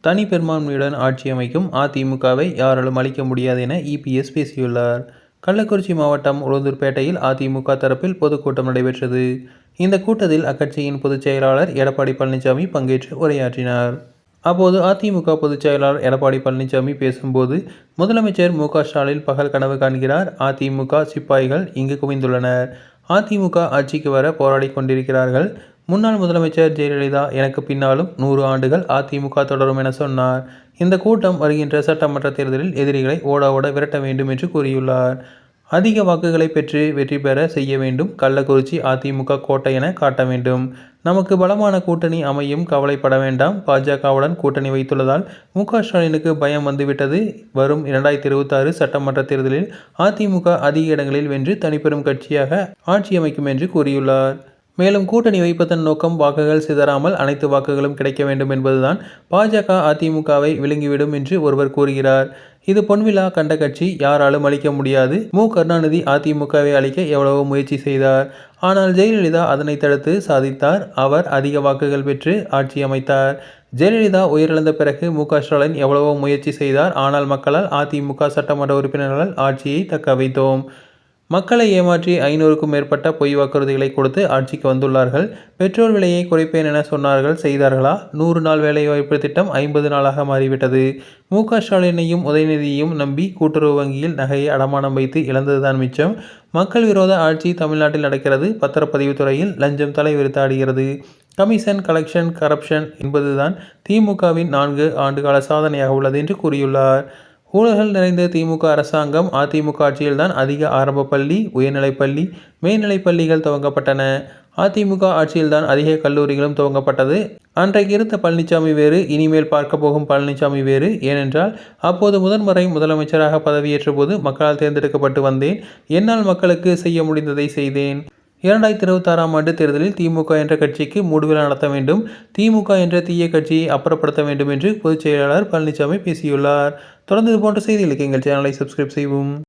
தனி பெரும்பான்மையுடன் ஆட்சி அமைக்கும் அதிமுகவை யாராலும் அளிக்க முடியாது என இபிஎஸ் பேசியுள்ளார். கள்ளக்குறிச்சி மாவட்டம் உளுந்தூர்பேட்டையில் அதிமுக தரப்பில் பொதுக்கூட்டம் நடைபெற்றது. இந்த கூட்டத்தில் அக்கட்சியின் பொதுச் செயலாளர் எடப்பாடி பழனிசாமி பங்கேற்று உரையாற்றினார். அப்போது அதிமுக பொதுச் செயலாளர் எடப்பாடி பழனிசாமி பேசும்போது முதலமைச்சர் மு க ஸ்டாலின் பகல் கனவு காண்கிறார். அதிமுக சிப்பாய்கள் இங்கு குவிந்துள்ளனர். அதிமுக ஆட்சிக்கு வர போராடி கொண்டிருக்கிறார்கள். முன்னாள் முதலமைச்சர் ஜெயலலிதா எனக்கு பின்னாலும் நூறு ஆண்டுகள் அதிமுக தொடரும் என சொன்னார். இந்த கூட்டம் வருகின்ற சட்டமன்ற தேர்தலில் எதிரிகளை ஓட ஓட விரட்ட வேண்டும் என்று கூறியுள்ளார். அதிக வாக்குகளை பெற்று வெற்றி பெற செய்ய வேண்டும். கள்ளக்குறிச்சி அதிமுக கோட்டை என காட்ட வேண்டும். நமக்கு பலமான கூட்டணி அமையும் கவலைப்பட வேண்டாம். பாஜகவுடன் கூட்டணி வைத்துள்ளதால் மு க ஸ்டாலினுக்கு பயம் வந்துவிட்டது. வரும் இரண்டாயிரத்தி இருபத்தாறு சட்டமன்ற தேர்தலில் அதிமுக அதிக இடங்களில் வென்று தனிப்பெரும் கட்சியாக ஆட்சி அமைக்கும் என்று கூறியுள்ளார். மேலும் கூட்டணி வைப்பதன் நோக்கம் வாக்குகள் சிதறாமல் அனைத்து வாக்குகளும் கிடைக்க வேண்டும் என்பதுதான் பாஜக அதிமுகவை விழுங்கிவிடும் என்று ஒருவர் கூறுகிறார். இது பொன்விழா கண்ட கட்சி யாராலும் அளிக்க முடியாது. மு. கருணாநிதி அதிமுகவை அளிக்க எவ்வளவோ முயற்சி செய்தார். ஆனால் ஜெயலலிதா அதனை தடுத்து சாதித்தார். அவர் அதிக வாக்குகள் பெற்று ஆட்சி அமைத்தார். ஜெயலலிதா உயிரிழந்த பிறகு மு. க. ஸ்டாலின் எவ்வளவோ முயற்சி செய்தார். ஆனால் மக்களால் அதிமுக சட்டமன்ற உறுப்பினர்களால் ஆட்சியை தக்க வைத்தோம். மக்களை ஏமாற்றி ஐநூறுக்கும் மேற்பட்ட பொய் வாக்குறுதிகளை கொடுத்து ஆட்சிக்கு வந்துள்ளார்கள். பெட்ரோல் விலையை குறைப்பேன் என சொன்னார்கள். செய்தார்களா? நூறு நாள் வேலைவாய்ப்பு திட்டம் ஐம்பது நாளாக மாறிவிட்டது. மு க ஸ்டாலினையும் உதயநிதியையும் நம்பி கூட்டுறவு வங்கியில் நகையை அடமானம் வைத்து இழந்ததுதான் மிச்சம். மக்கள் விரோத ஆட்சி தமிழ்நாட்டில் நடக்கிறது. பத்திரப்பதிவு துறையில் லஞ்சம் தலைவிரித்தாடுகிறது கமிஷன் கலெக்ஷன் கரப்ஷன் என்பதுதான் திமுகவின் நான்கு ஆண்டுகால சாதனையாக உள்ளது என்று கூறியுள்ளார். ஊழல்கள் நிறைந்த திமுக அரசாங்கம் அதிமுக ஆட்சியில்தான் அதிக ஆரம்ப பள்ளி உயர்நிலைப்பள்ளி மேல்நிலைப் பள்ளிகள் துவங்கப்பட்டன. அதிமுக ஆட்சியில்தான் அதிக கல்லூரிகளும் துவங்கப்பட்டது. அன்றைக்கு இருந்த பழனிசாமி வேறு இனிமேல் பார்க்க போகும் பழனிசாமி வேறு. ஏனென்றால் அப்போது முதன்முறை முதலமைச்சராக பதவியேற்ற போது மக்களால் தேர்ந்தெடுக்கப்பட்டு வந்தேன். என்னால் மக்களுக்கு செய்ய முடிந்ததை செய்தேன். இரண்டாயிரத்தி இருபத்தாறாம் ஆண்டு தேர்தலில் திமுக என்ற கட்சிக்கு மூடுவிழா நடத்த வேண்டும். திமுக என்ற தீய கட்சியை அப்புறப்படுத்த வேண்டும் என்று பொதுச் செயலாளர் பழனிசாமி பேசியுள்ளார். தொடர்ந்து இது போன்ற செய்திகளுக்கு எங்கள் சேனலை சப்ஸ்கிரைப் செய்வோம்